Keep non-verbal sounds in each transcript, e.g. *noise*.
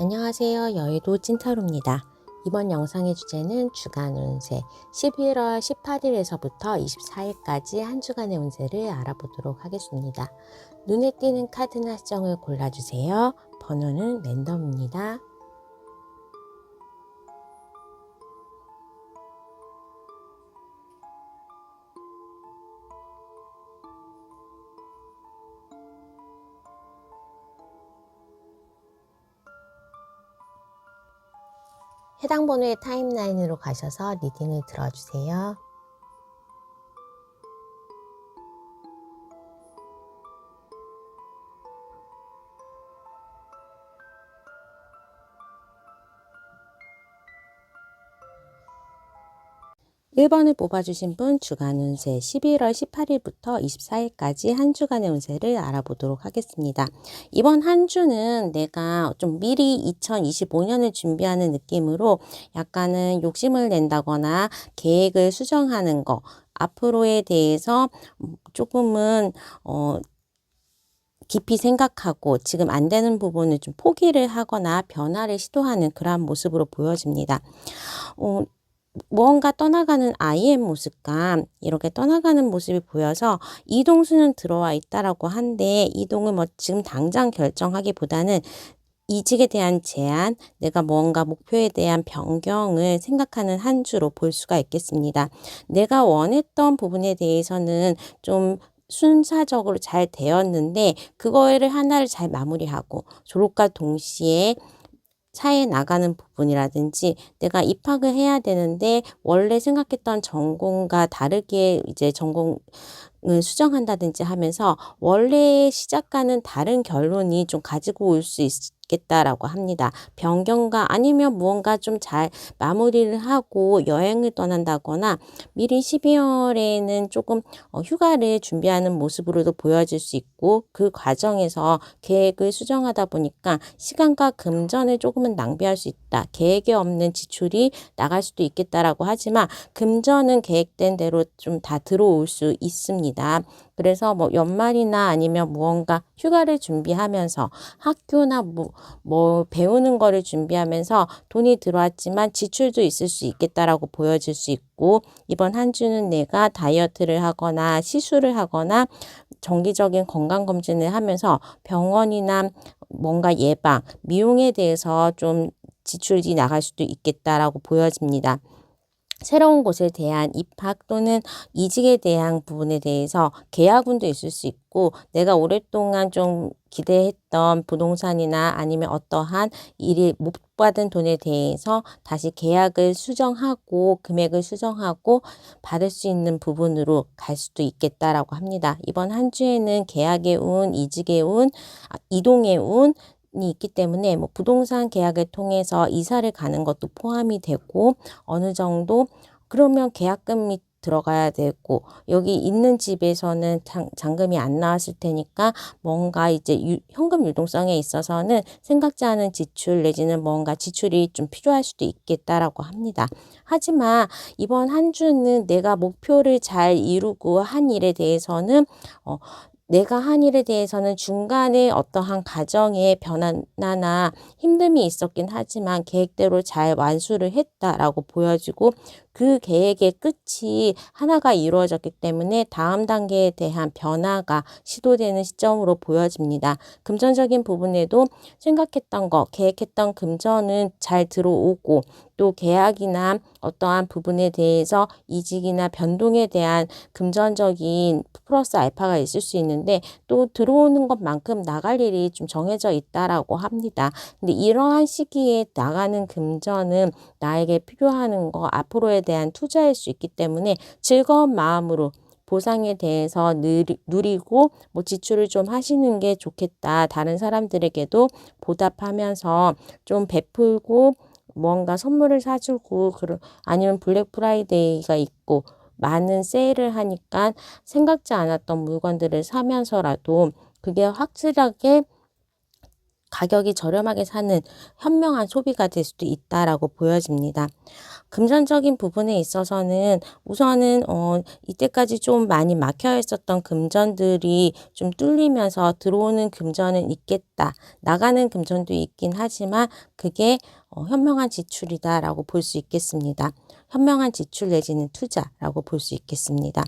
안녕하세요. 여의도 찐타로입니다. 이번 영상의 주제는 주간 운세 11월 18일에서부터 24일까지 한 주간의 운세를 알아보도록 하겠습니다. 눈에 띄는 카드나 수정을 골라주세요. 번호는 랜덤입니다. 해당 번호의 타임라인으로 가셔서 리딩을 들어주세요. 일 번을 뽑아주신 분 주간 운세 11월 18일부터 24일까지 한 주간의 운세를 알아보도록 하겠습니다. 이번 한 주는 내가 좀 미리 2025년을 준비하는 느낌으로 약간은 욕심을 낸다거나 계획을 수정하는 거, 앞으로에 대해서 조금은 어, 깊이 생각하고 지금 안 되는 부분을 좀 포기를 하거나 변화를 시도하는 그러한 모습으로 보여집니다. 어, 무언가 떠나가는 아이의 모습과 이렇게 떠나가는 모습이 보여서 이동수는 들어와 있다라고 한데 이동을 뭐 지금 당장 결정하기보다는 이직에 대한 제안, 내가 뭔가 목표에 대한 변경을 생각하는 한 주로 볼 수가 있겠습니다. 내가 원했던 부분에 대해서는 좀 순차적으로 잘 되었는데 그거를 하나를 잘 마무리하고 졸업과 동시에 차에 나가는 부분이라든지 내가 입학을 해야 되는데 원래 생각했던 전공과 다르게 이제 전공을 수정한다든지 하면서 원래 시작과는 다른 결론이 좀 가지고 올 수 있겠다라고 합니다. 변경과 아니면 무언가 좀 잘 마무리를 하고 여행을 떠난다거나 미리 12월에는 조금 어, 휴가를 준비하는 모습으로도 보여질 수 있고 그 과정에서 계획을 수정하다 보니까 시간과 금전을 조금은 낭비할 수 있다. 계획에 없는 지출이 나갈 수도 있겠다라고 하지만 금전은 계획된 대로 좀 다 들어올 수 있습니다. 그래서 뭐 연말이나 아니면 무언가 휴가를 준비하면서 학교나 뭐, 뭐 배우는 거를 준비하면서 돈이 들어왔지만 지출도 있을 수 있겠다라고 보여질 수 있고 이번 한 주는 내가 다이어트를 하거나 시술을 하거나 정기적인 건강검진을 하면서 병원이나 뭔가 예방, 미용에 대해서 좀 지출이 나갈 수도 있겠다라고 보여집니다. 새로운 곳에 대한 입학 또는 이직에 대한 부분에 대해서 계약운도 있을 수 있고 내가 오랫동안 좀 기대했던 부동산이나 아니면 어떠한 일이 못 받은 돈에 대해서 다시 계약을 수정하고 금액을 수정하고 받을 수 있는 부분으로 갈 수도 있겠다라고 합니다. 이번 한 주에는 계약의 운, 이직의 운, 아, 이동의 운, 이 있기 때문에 뭐 부동산 계약을 통해서 이사를 가는 것도 포함이 되고 어느 정도 그러면 계약금이 들어가야 되고 여기 있는 집에서는 장, 잔금이 안 나왔을 테니까 뭔가 이제 유, 현금 유동성에 있어서는 생각지 않은 지출 내지는 뭔가 지출이 좀 필요할 수도 있겠다라고 합니다. 하지만 이번 한 주는 내가 목표를 잘 이루고 한 일에 대해서는 어, 내가 한 일에 대해서는 중간에 어떠한 가정의 변화나 힘듦이 있었긴 하지만 계획대로 잘 완수를 했다라고 보여지고 그 계획의 끝이 하나가 이루어졌기 때문에 다음 단계에 대한 변화가 시도되는 시점으로 보여집니다. 금전적인 부분에도 생각했던 거, 계획했던 금전은 잘 들어오고 또 계약이나 어떠한 부분에 대해서 이직이나 변동에 대한 금전적인 플러스 알파가 있을 수 있는데 또 들어오는 것만큼 나갈 일이 좀 정해져 있다라고 합니다. 근데 이러한 시기에 나가는 금전은 나에게 필요한 거 앞으로에 대한 투자일 수 있기 때문에 즐거운 마음으로 보상에 대해서 누리, 고 뭐 지출을 좀 하시는 게 좋겠다. 다른 사람들에게도 보답하면서 좀 베풀고 뭔가 선물을 사주고 그런 아니면 블랙 프라이데이가 있고 많은 세일을 하니까 생각지 않았던 물건들을 사면서라도 그게 확실하게 가격이 저렴하게 사는 현명한 소비가 될 수도 있다라고 보여집니다. 금전적인 부분에 있어서는 우선은 어 이때까지 좀 많이 막혀 있었던 금전들이 좀 뚫리면서 들어오는 금전은 있겠다. 나가는 금전도 있긴 하지만 그게 어 현명한 지출이다라고 볼 수 있겠습니다. 현명한 지출 내지는 투자라고 볼 수 있겠습니다.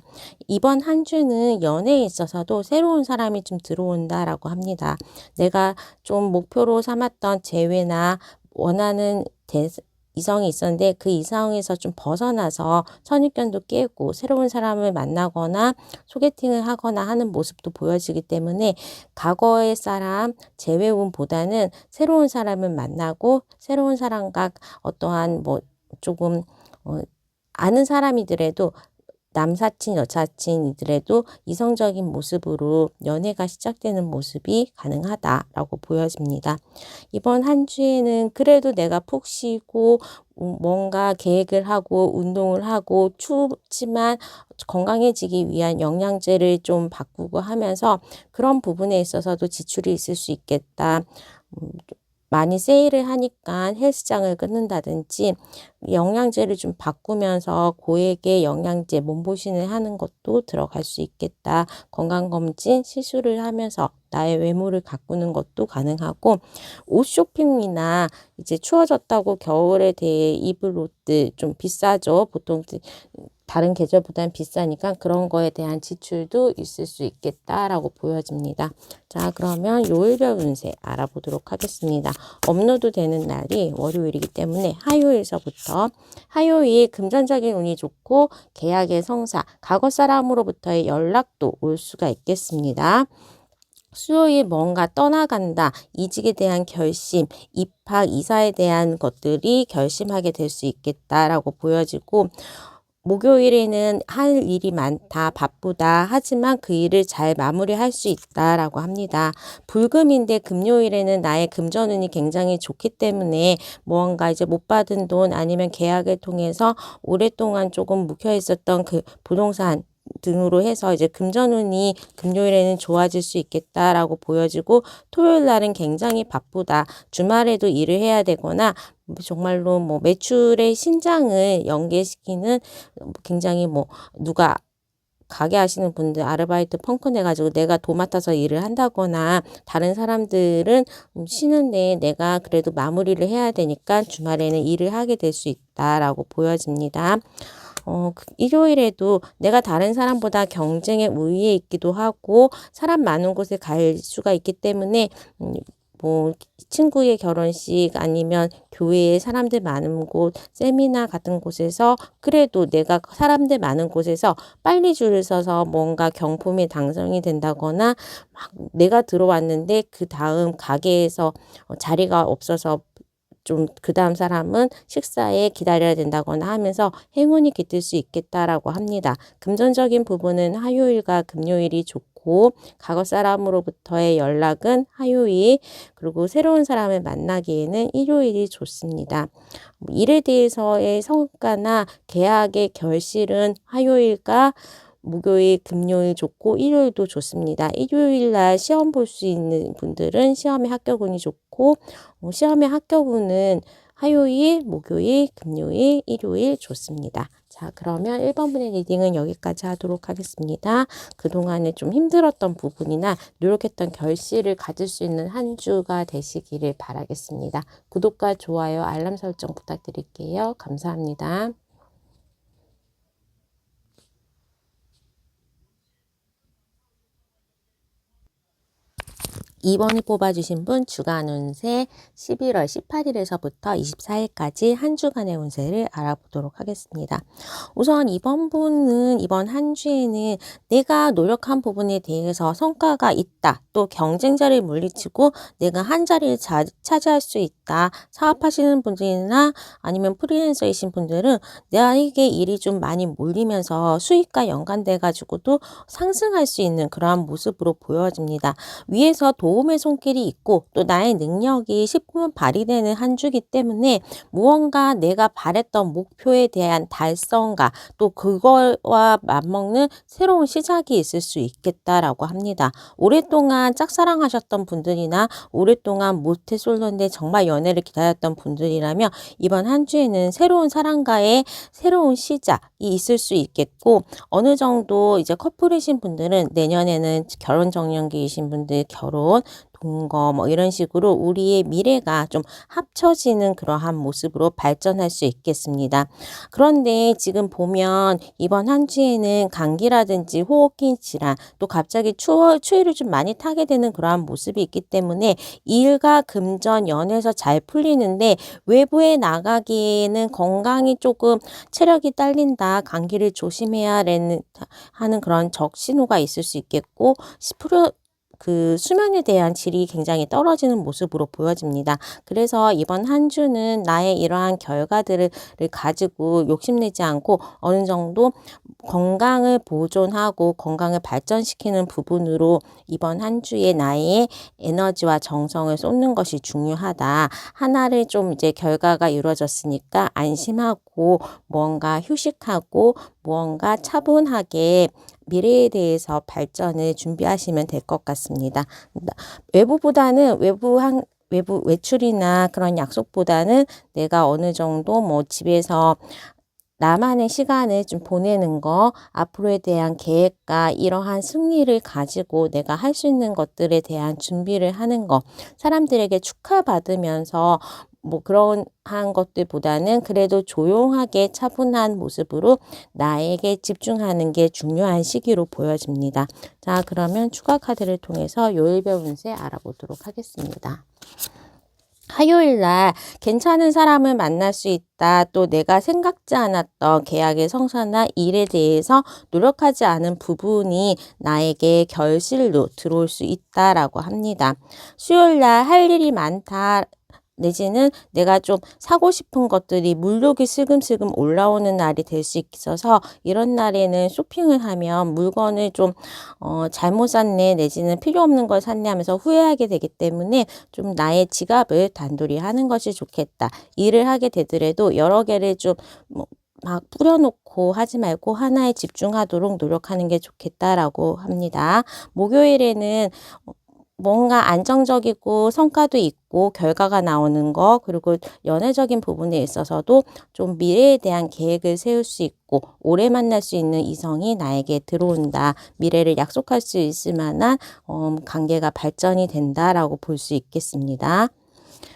이번 한 주는 연애에 있어서도 새로운 사람이 좀 들어온다라고 합니다. 내가 좀 목표로 삼았던 재회나 원하는 대, 이성이 있었는데 그 이성에서 좀 벗어나서 선입견도 깨고 새로운 사람을 만나거나 소개팅을 하거나 하는 모습도 보여지기 때문에 과거의 사람 재회운보다는 새로운 사람을 만나고 새로운 사람과 어떠한 뭐 조금 어, 아는 사람이더라도 남사친, 여사친이더라도 이성적인 모습으로 연애가 시작되는 모습이 가능하다라고 보여집니다. 이번 한 주에는 그래도 내가 푹 쉬고 음, 뭔가 계획을 하고 운동을 하고 춥지만 건강해지기 위한 영양제를 좀 바꾸고 하면서 그런 부분에 있어서도 지출이 있을 수 있겠다. 음, 많이 세일을 하니까 헬스장을 끊는다든지 영양제를 좀 바꾸면서 고액의 영양제 몸보신을 하는 것도 들어갈 수 있겠다. 건강검진 시술을 하면서 나의 외모를 가꾸는 것도 가능하고 옷 쇼핑이나 이제 추워졌다고 겨울에 대해 입을 옷들 좀 비싸죠. 보통 다른 계절보다는 비싸니까 그런 거에 대한 지출도 있을 수 있겠다라고 보여집니다. 자, 그러면 요일별 운세 알아보도록 하겠습니다. 업로드 되는 날이 월요일이기 때문에 화요일서부터 화요일 금전적인 운이 좋고 계약의 성사, 과거 사람으로부터의 연락도 올 수가 있겠습니다. 수요일 뭔가 떠나간다, 이직에 대한 결심, 입학, 이사에 대한 것들이 결심하게 될 수 있겠다라고 보여지고, 목요일에는 할 일이 많다, 바쁘다, 하지만 그 일을 잘 마무리할 수 있다라고 합니다. 불금인데 금요일에는 나의 금전운이 굉장히 좋기 때문에 무언가 이제 못 받은 돈 아니면 계약을 통해서 오랫동안 조금 묵혀 있었던 그 부동산 등으로 해서 이제 금전운이 금요일에는 좋아질 수 있겠다라고 보여지고 토요일 날은 굉장히 바쁘다. 주말에도 일을 해야 되거나 정말로 뭐 매출의 신장을 연계시키는 굉장히 뭐 누가 가게 하시는 분들 아르바이트 펑크 내가지고 내가 도맡아서 일을 한다거나 다른 사람들은 쉬는데 내가 그래도 마무리를 해야 되니까 주말에는 일을 하게 될 수 있다라고 보여집니다. 어, 그 일요일에도 내가 다른 사람보다 경쟁에 우위에 있기도 하고 사람 많은 곳에 갈 수가 있기 때문에 음, 뭐 친구의 결혼식 아니면 교회에 사람들 많은 곳 세미나 같은 곳에서 그래도 내가 사람들 많은 곳에서 빨리 줄을 서서 뭔가 경품에 당첨이 된다거나 막 내가 들어왔는데 그 다음 가게에서 어, 자리가 없어서 좀 그 다음 사람은 식사에 기다려야 된다거나 하면서 행운이 깃들 수 있겠다라고 합니다. 금전적인 부분은 화요일과 금요일이 좋고 과거 사람으로부터의 연락은 화요일 그리고 새로운 사람을 만나기에는 일요일이 좋습니다. 일에 대해서의 성과나 계약의 결실은 화요일과 목요일, 금요일 좋고 일요일도 좋습니다. 일요일 날 시험 볼 수 있는 분들은 시험에 합격운이 좋고 어, 시험에 합격운은 화요일, 목요일, 금요일, 일요일 좋습니다. 자, 그러면 1번 분의 리딩은 여기까지 하도록 하겠습니다. 그동안에 좀 힘들었던 부분이나 노력했던 결실을 가질 수 있는 한 주가 되시기를 바라겠습니다. 구독과 좋아요, 알람 설정 부탁드릴게요. 감사합니다. 2번을 뽑아주신 분 주간 운세 11월 18일에서부터 24일까지 한 주간의 운세를 알아보도록 하겠습니다. 우선 이번 분은 이번 한 주에는 내가 노력한 부분에 대해서 성과가 있다. 또 경쟁자를 물리치고 내가 한 자리를 자, 차지할 수 있다. 사업하시는 분들이나 아니면 프리랜서이신 분들은 나에게 일이 좀 많이 몰리면서 수익과 연관돼 가지고도 상승할 수 있는 그러한 모습으로 보여집니다. 위에서 도 도움의 손길이 있고 또 나의 능력이 십분 발휘되는 한 주기 때문에 무언가 내가 바랬던 목표에 대한 달성과 또 그거와 맞먹는 새로운 시작이 있을 수 있겠다라고 합니다. 오랫동안 짝사랑하셨던 분들이나 오랫동안 모태솔로인데 정말 연애를 기다렸던 분들이라면 이번 한 주에는 새로운 사랑과의 새로운 시작이 있을 수 있겠고 어느 정도 이제 커플이신 분들은 내년에는 결혼 정년기이신 분들 결혼 동거 뭐 이런 식으로 우리의 미래가 좀 합쳐지는 그러한 모습으로 발전할 수 있겠습니다. 그런데 지금 보면 이번 한 주에는 감기라든지 호흡기 질환 또 갑자기 추워, 추위를 좀 많이 타게 되는 그러한 모습이 있기 때문에 일과 금전 연에서 잘 풀리는데 외부에 나가기에는 건강이 조금 체력이 딸린다 감기를 조심해야 하는 그런 적신호가 있을 수 있겠고 10% 그 수면에 대한 질이 굉장히 떨어지는 모습으로 보여집니다. 그래서 이번 한 주는 나의 이러한 결과들을 가지고 욕심내지 않고 어느 정도 건강을 보존하고 건강을 발전시키는 부분으로 이번 한 주에 나의 에너지와 정성을 쏟는 것이 중요하다. 하나를 좀 이제 결과가 이루어졌으니까 안심하고 뭔가 휴식하고 무언가 차분하게 미래에 대해서 발전을 준비하시면 될 것 같습니다. 외부보다는 외부 한 외부 외출이나 그런 약속보다는 내가 어느 정도 뭐 집에서 나만의 시간을 좀 보내는 거, 앞으로에 대한 계획과 이러한 승리를 가지고 내가 할 수 있는 것들에 대한 준비를 하는 거, 사람들에게 축하받으면서 뭐 그런 한 것들보다는 그래도 조용하게 차분한 모습으로 나에게 집중하는 게 중요한 시기로 보여집니다. 자, 그러면 추가 카드를 통해서 요일별 운세 알아보도록 하겠습니다. 화요일 날 괜찮은 사람을 만날 수 있다. 또 내가 생각지 않았던 계약의 성사나 일에 대해서 노력하지 않은 부분이 나에게 결실로 들어올 수 있다라고 합니다. 수요일 날 할 일이 많다. 내지는 내가 좀 사고 싶은 것들이 물욕이 슬금슬금 올라오는 날이 될 수 있어서 이런 날에는 쇼핑을 하면 물건을 좀 어, 잘못 샀네 내지는 필요 없는 걸 샀네 하면서 후회하게 되기 때문에 좀 나의 지갑을 단돌이 하는 것이 좋겠다. 일을 하게 되더라도 여러 개를 좀뭐 막 뿌려놓고 하지 말고 하나에 집중하도록 노력하는 게 좋겠다라고 합니다. 목요일에는 뭔가 안정적이고 성과도 있고 결과가 나오는 거 그리고 연애적인 부분에 있어서도 좀 미래에 대한 계획을 세울 수 있고 오래 만날 수 있는 이성이 나에게 들어온다 미래를 약속할 수 있을 만한 어, 관계가 발전이 된다라고 볼 수 있겠습니다.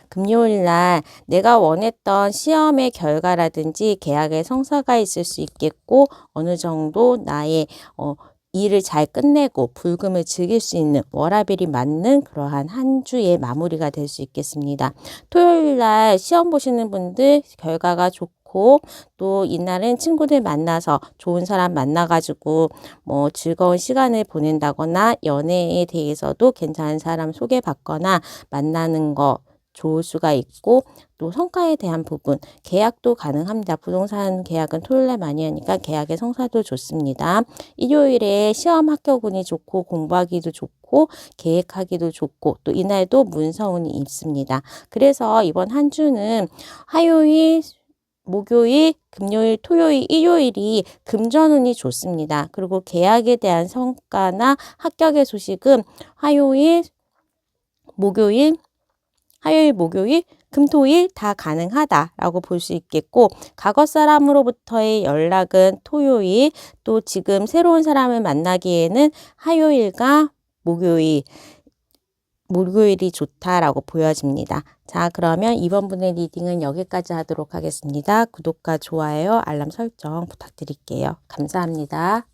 금요일 날 내가 원했던 시험의 결과라든지 계약의 성사가 있을 수 있겠고 어느 정도 나의 어, 일을 잘 끝내고 불금을 즐길 수 있는 워라벨이 맞는 그러한 한 주의 마무리가 될 수 있겠습니다. 토요일 날 시험 보시는 분들 결과가 좋고 또 이날은 친구들 만나서 좋은 사람 만나가지고 뭐 즐거운 시간을 보낸다거나 연애에 대해서도 괜찮은 사람 소개받거나 만나는 거 좋을 수가 있고 또 성과에 대한 부분 계약도 가능합니다. 부동산 계약은 토요일에 많이 하니까 계약의 성사도 좋습니다. 일요일에 시험 합격운이 좋고 공부하기도 좋고 계획하기도 좋고 또 이날도 문서운이 있습니다. 그래서 이번 한 주는 화요일 목요일, 금요일, 토요일, 일요일이 금전운이 좋습니다. 그리고 계약에 대한 성과나 합격의 소식은 화요일, 목요일, 화요일, 목요일, 금토일 다 가능하다라고 볼 수 있겠고 과거 사람으로부터의 연락은 토요일 또 지금 새로운 사람을 만나기에는 화요일과 목요일 목요일이 좋다라고 보여집니다. 자, 그러면 이번 분의 리딩은 여기까지 하도록 하겠습니다. 구독과 좋아요, 알람 설정 부탁드릴게요. 감사합니다.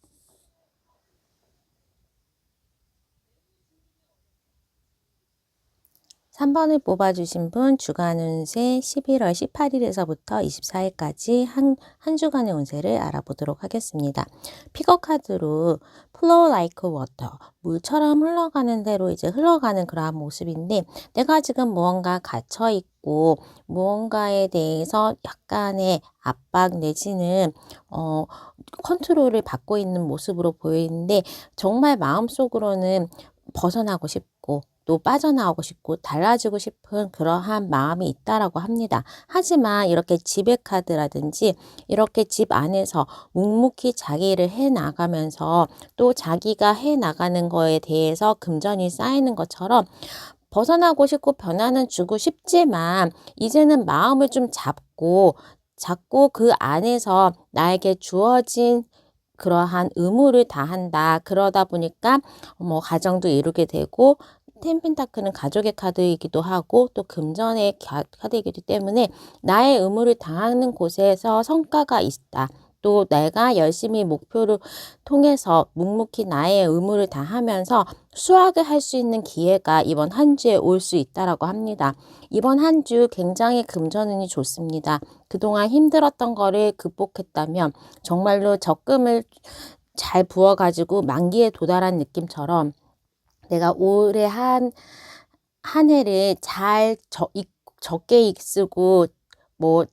3번을 뽑아주신 분 주간 운세 11월 18일에서부터 24일까지 한, 한 주간의 운세를 알아보도록 하겠습니다. 픽업 카드로 flow like water 물처럼 흘러가는 대로 이제 흘러가는 그러한 모습인데 내가 지금 무언가 갇혀 있고 무언가에 대해서 약간의 압박 내지는 어 컨트롤을 받고 있는 모습으로 보이는데 정말 마음속으로는 벗어나고 싶고 또 빠져나오고 싶고 달라지고 싶은 그러한 마음이 있다라고 합니다. 하지만 이렇게 지배 카드라든지 이렇게 집 안에서 묵묵히 자기 일을 해 나가면서 또 자기가 해 나가는 거에 대해서 금전이 쌓이는 것처럼 벗어나고 싶고 변화는 주고 싶지만 이제는 마음을 좀 잡고 잡고 그 안에서 나에게 주어진 그러한 의무를 다한다. 그러다 보니까 뭐 가정도 이루게 되고 텐펜타크는 가족의 카드이기도 하고 또 금전의 가- 카드이기 때문에 나의 의무를 다하는 곳에서 성과가 있다. 또 내가 열심히 목표를 통해서 묵묵히 나의 의무를 다하면서 수확을 할 수 있는 기회가 이번 한 주에 올 수 있다라고 합니다. 이번 한 주 굉장히 금전운이 좋습니다. 그동안 힘들었던 거를 극복했다면 정말로 적금을 잘 부어가지고 만기에 도달한 느낌처럼 내가 올해 한, 한 해를 잘 저, 익- 적게 익쓰고 뭐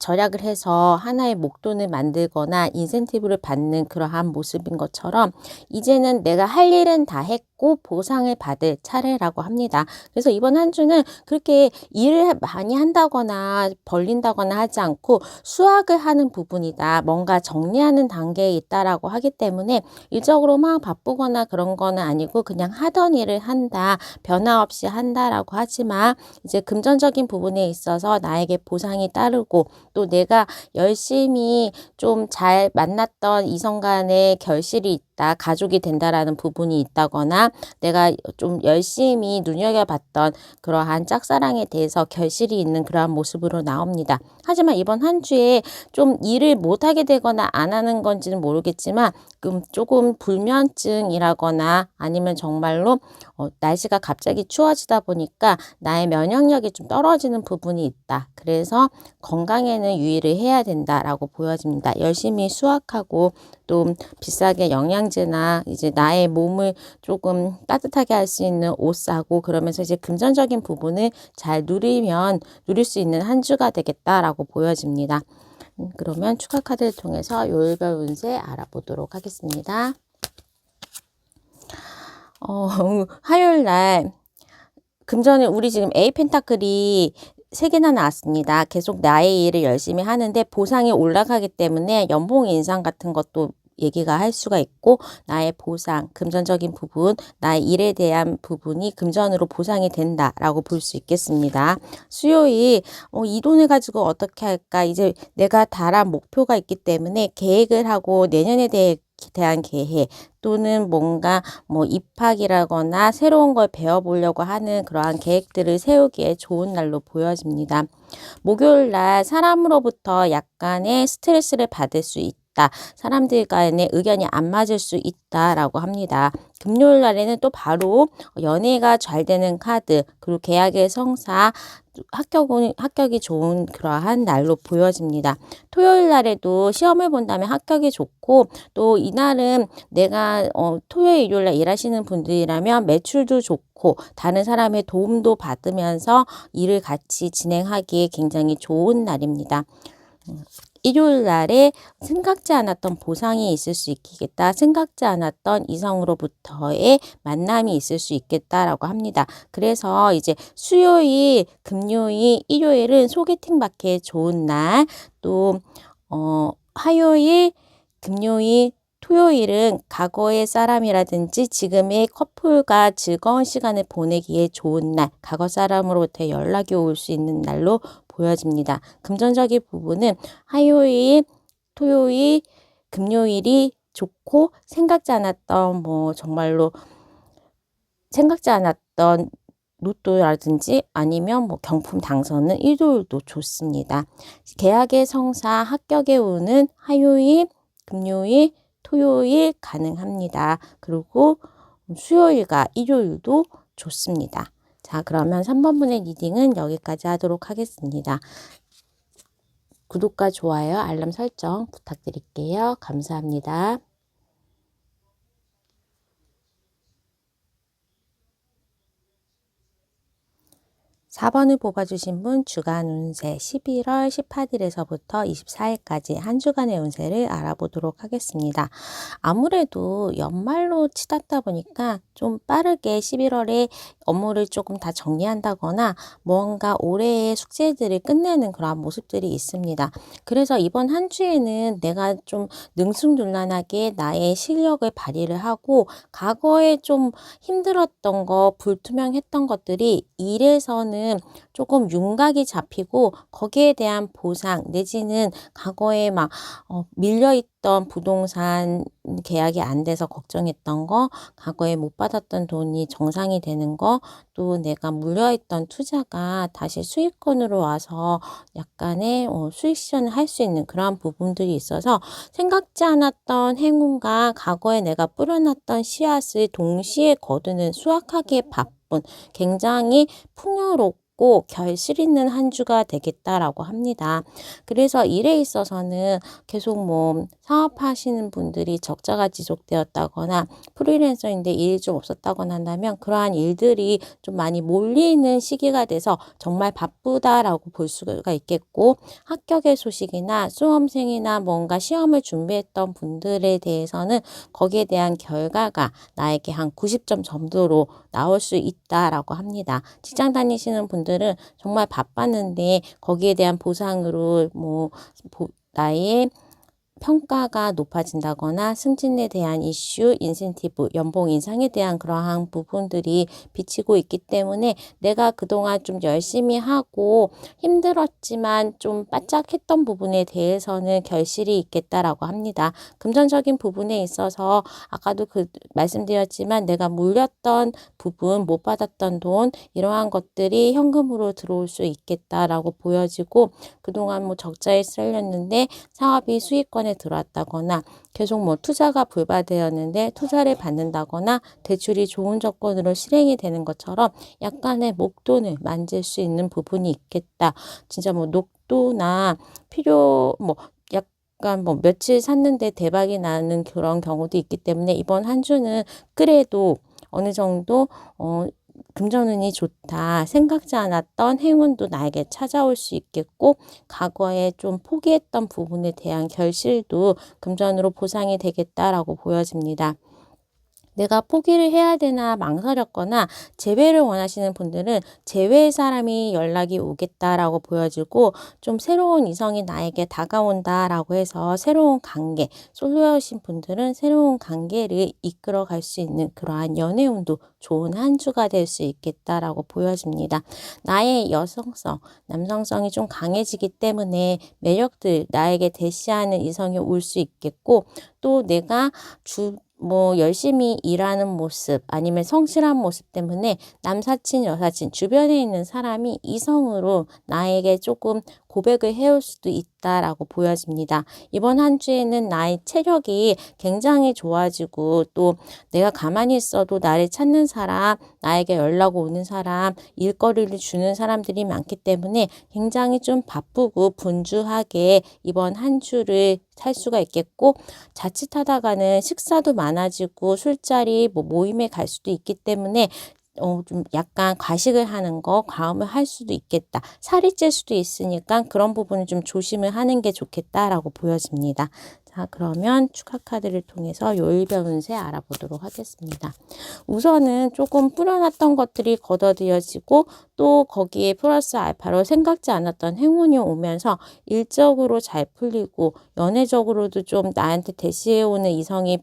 절약을 해서 하나의 목돈을 만들거나 인센티브를 받는 그러한 모습인 것처럼 이제는 내가 할 일은 다 했고 보상을 받을 차례라고 합니다. 그래서 이번 한 주는 그렇게 일을 많이 한다거나 벌린다거나 하지 않고 수학을 하는 부분이다. 뭔가 정리하는 단계에 있다라고 하기 때문에 일적으로 막 바쁘거나 그런 거는 아니고 그냥 하던 일을 한다. 변화 없이 한다라고 하지만 이제 금전적인 부분에 있어서 나에게 보상이 따르고 또 내가 열심히 좀 잘 만났던 이성 간의 결실이 있다, 가족이 된다라는 부분이 있다거나 내가 좀 열심히 눈여겨봤던 그러한 짝사랑에 대해서 결실이 있는 그러한 모습으로 나옵니다. 하지만 이번 한 주에 좀 일을 못하게 되거나 안 하는 건지는 모르겠지만 좀 조금 불면증이라거나 아니면 정말로 어, 날씨가 갑자기 추워지다 보니까 나의 면역력이 좀 떨어지는 부분이 있다. 그래서 건강에는 유의를 해야 된다라고 보여집니다. 열심히 수확하고 또 비싸게 영양제나 이제 나의 몸을 조금 따뜻하게 할 수 있는 옷 사고 그러면서 이제 금전적인 부분을 잘 누리면 누릴 수 있는 한 주가 되겠다라고 보여집니다. 음, 그러면 추가 카드를 통해서 요일별 운세 알아보도록 하겠습니다. 어, *laughs* 화요일 날 금전에 우리 지금 A 펜타클이 세 개나 나왔습니다. 계속 나의 일을 열심히 하는데 보상이 올라가기 때문에 연봉 인상 같은 것도 얘기가 할 수가 있고 나의 보상, 금전적인 부분, 나의 일에 대한 부분이 금전으로 보상이 된다라고 볼 수 있겠습니다. 수요일 어, 이 돈을 가지고 어떻게 할까? 이제 내가 달한 목표가 있기 때문에 계획을 하고 내년에 대해 대한 계획 또는 뭔가 뭐 입학이라거나 새로운 걸 배워보려고 하는 그러한 계획들을 세우기에 좋은 날로 보여집니다. 목요일 날 사람으로부터 약간의 스트레스를 받을 수 있다. 사람들 간의 의견이 안 맞을 수 있다라고 합니다. 금요일 날에는 또 바로 연애가 잘 되는 카드, 그리고 계약의 성사, 합격은, 합격이 좋은 그러한 날로 보여집니다. 토요일 날에도 시험을 본다면 합격이 좋고 또 이날은 내가 어, 토요일 일요일 날 일하시는 분들이라면 매출도 좋고 다른 사람의 도움도 받으면서 일을 같이 진행하기에 굉장히 좋은 날입니다. 음, 일요일 날에 생각지 않았던 보상이 있을 수 있겠다. 생각지 않았던 이성으로부터의 만남이 있을 수 있겠다라고 합니다. 그래서 이제 수요일, 금요일, 일요일은 소개팅 받기에 좋은 날, 또, 어, 화요일, 금요일, 토요일은 과거의 사람이라든지 지금의 커플과 즐거운 시간을 보내기에 좋은 날, 과거 사람으로부터 연락이 올 수 있는 날로 보여집니다. 금전적인 부분은 화요일, 토요일, 금요일이 좋고 생각지 않았던 뭐 정말로 생각지 않았던 로또라든지 아니면 뭐 경품 당선은 일요일도 좋습니다. 계약의 성사 합격의 운은 화요일, 금요일, 토요일 가능합니다. 그리고 수요일과 일요일도 좋습니다. 자, 그러면 3번 분의 리딩은 여기까지 하도록 하겠습니다. 구독과 좋아요, 알람 설정 부탁드릴게요. 감사합니다. 4번을 뽑아주신 분 주간 운세 11월 18일에서부터 24일까지 한 주간의 운세를 알아보도록 하겠습니다. 아무래도 연말로 치닫다 보니까 좀 빠르게 11월에 업무를 조금 다 정리한다거나 뭔가 올해의 숙제들을 끝내는 그러한 모습들이 있습니다. 그래서 이번 한 주에는 내가 좀 능숙놀란하게 나의 실력을 발휘를 하고 과거에 좀 힘들었던 거, 불투명했던 것들이 일에서는 Yeah. 조금 윤곽이 잡히고 거기에 대한 보상 내지는 과거에 막 어, 밀려있던 부동산 계약이 안 돼서 걱정했던 거, 과거에 못 받았던 돈이 정상이 되는 거, 또 내가 물려있던 투자가 다시 수익권으로 와서 약간의 어, 수익 실현을 할 수 있는 그러한 부분들이 있어서 생각지 않았던 행운과 과거에 내가 뿌려놨던 씨앗을 동시에 거두는 수확하기에 바쁜 굉장히 풍요롭고 고 결실 있는 한 주가 되겠다라고 합니다. 그래서 일에 있어서는 계속 뭐 사업하시는 분들이 적자가 지속되었다거나 프리랜서인데 일이 좀 없었다거나 한다면 그러한 일들이 좀 많이 몰리는 시기가 돼서 정말 바쁘다라고 볼 수가 있겠고 합격의 소식이나 수험생이나 뭔가 시험을 준비했던 분들에 대해서는 거기에 대한 결과가 나에게 한 90점 정도로 나올 수 있다라고 합니다. 직장 다니시는 분 분들은 정말 바빴는데 거기에 대한 보상으로 뭐 나의 평가가 높아진다거나 승진에 대한 이슈, 인센티브, 연봉 인상에 대한 그러한 부분들이 비치고 있기 때문에 내가 그동안 좀 열심히 하고 힘들었지만 좀 바짝했던 부분에 대해서는 결실이 있겠다라고 합니다. 금전적인 부분에 있어서 아까도 그 말씀드렸지만 내가 물렸던 부분, 못 받았던 돈 이러한 것들이 현금으로 들어올 수 있겠다라고 보여지고 그동안 뭐 적자에 쓸렸는데 사업이 수익권 수 들어왔다거나 계속 뭐 투자가 불발되었는데 투자를 받는다거나 대출이 좋은 조건으로 실행이 되는 것처럼 약간의 목돈을 만질 수 있는 부분이 있겠다. 진짜 뭐 녹도나 필요 뭐 약간 뭐 며칠 샀는데 대박이 나는 그런 경우도 있기 때문에 이번 한 주는 그래도 어느 정도 어 금전운이 좋다. 생각지 않았던 행운도 나에게 찾아올 수 있겠고, 과거에 좀 포기했던 부분에 대한 결실도 금전으로 보상이 되겠다라고 보여집니다. 내가 포기를 해야 되나 망설였거나 재회를 원하시는 분들은 재회의 사람이 연락이 오겠다라고 보여지고 좀 새로운 이성이 나에게 다가온다라고 해서 새로운 관계, 솔로여신 분들은 새로운 관계를 이끌어 갈 수 있는 그러한 연애운도 좋은 한 주가 될 수 있겠다라고 보여집니다. 나의 여성성, 남성성이 좀 강해지기 때문에 매력들, 나에게 대시하는 이성이 올 수 있겠고 또 내가 주 뭐 열심히 일하는 모습 아니면 성실한 모습 때문에 남사친 여사친 주변에 있는 사람이 이성으로 나에게 조금 고백을 해올 수도 있다라고 보여집니다. 이번 한 주에는 나의 체력이 굉장히 좋아지고 또 내가 가만히 있어도 나를 찾는 사람, 나에게 연락 오는 사람, 일거리를 주는 사람들이 많기 때문에 굉장히 좀 바쁘고 분주하게 이번 한 주를 살 수가 있겠고 자칫하다가는 식사도 많아지고 술자리 뭐 모임에 갈 수도 있기 때문에 어, 좀 약간 과식을 하는 거, 과음을 할 수도 있겠다. 살이 찔 수도 있으니까 그런 부분을 좀 조심을 하는 게 좋겠다라고 보여집니다. 자, 그러면 추가 카드를 통해서 요일별 운세 알아보도록 하겠습니다. 우선은 조금 뿌려놨던 것들이 걷어들여지고 또 거기에 플러스 알파로 생각지 않았던 행운이 오면서 일적으로 잘 풀리고 연애적으로도 좀 나한테 대시해오는 이성이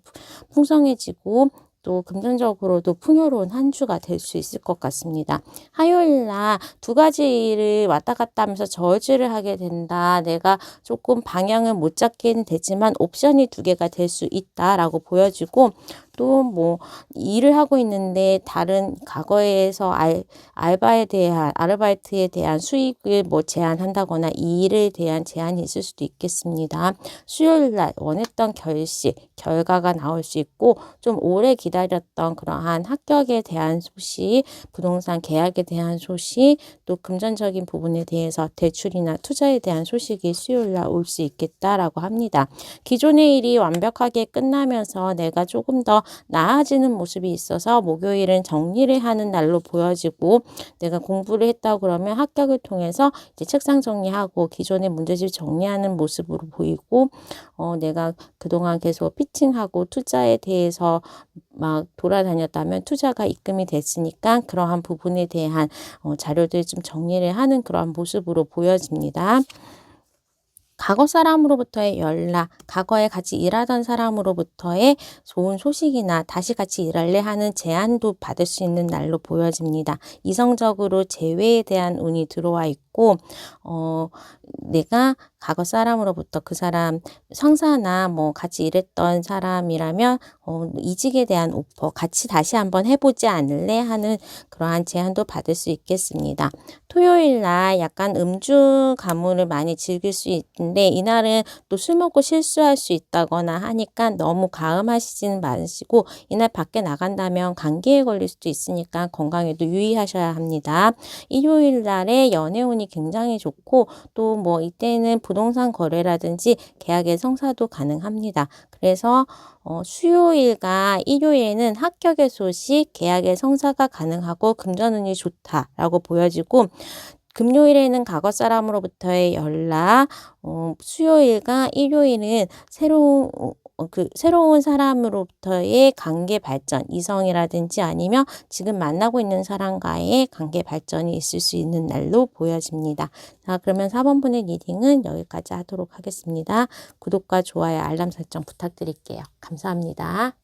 풍성해지고 또 금전적으로도 풍요로운 한 주가 될 수 있을 것 같습니다. 화요일 날 두 가지 일을 왔다 갔다 하면서 저지를 하게 된다. 내가 조금 방향을 못 잡기는 되지만 옵션이 두 개가 될 수 있다라고 보여지고 또 뭐 일을 하고 있는데 다른 과거에서 알, 알바에 대한 아르바이트에 대한 수익을 뭐 제한한다거나 이 일에 대한 제한이 있을 수도 있겠습니다. 수요일 날 원했던 결실 결과가 나올 수 있고 좀 오래 기다렸던 그러한 합격에 대한 소식, 부동산 계약에 대한 소식, 또 금전적인 부분에 대해서 대출이나 투자에 대한 소식이 수요일 날 올 수 있겠다라고 합니다. 기존의 일이 완벽하게 끝나면서 내가 조금 더더 나아지는 모습이 있어서 목요일은 정리를 하는 날로 보여지고 내가 공부를 했다고 그러면 합격을 통해서 이제 책상 정리하고 기존의 문제집 정리하는 모습으로 보이고 어, 내가 그동안 계속 피칭하고 투자에 대해서 막 돌아다녔다면 투자가 입금이 됐으니까 그러한 부분에 대한 어, 자료들 좀 정리를 하는 그러한 모습으로 보여집니다. 과거 사람으로부터의 연락, 과거에 같이 일하던 사람으로부터의 좋은 소식이나 다시 같이 일할래 하는 제안도 받을 수 있는 날로 보여집니다. 이성적으로 재회에 대한 운이 들어와 있고, 어, 내가 과거 사람으로부터 그 사람 상사나 뭐 같이 일했던 사람이라면 어, 이직에 대한 오퍼 같이 다시 한번 해보지 않을래 하는 그러한 제안도 받을 수 있겠습니다. 토요일 날 약간 음주 가물을 많이 즐길 수 있는데 이날은 또 술 먹고 실수할 수 있다거나 하니까 너무 가음하시지는 마시고 이날 밖에 나간다면 감기에 걸릴 수도 있으니까 건강에도 유의하셔야 합니다. 일요일 날에 연애운 이 굉장히 좋고 또 뭐 이때는 부동산 거래라든지 계약의 성사도 가능합니다. 그래서 어, 수요일과 일요일에는 합격의 소식, 계약의 성사가 가능하고 금전운이 좋다라고 보여지고 금요일에는 과거 사람으로부터의 연락, 어, 수요일과 일요일은 새로운 어, 그 새로운 사람으로부터의 관계 발전, 이성이라든지 아니면 지금 만나고 있는 사람과의 관계 발전이 있을 수 있는 날로 보여집니다. 자, 그러면 4번분의 리딩은 여기까지 하도록 하겠습니다. 구독과 좋아요, 알람 설정 부탁드릴게요. 감사합니다.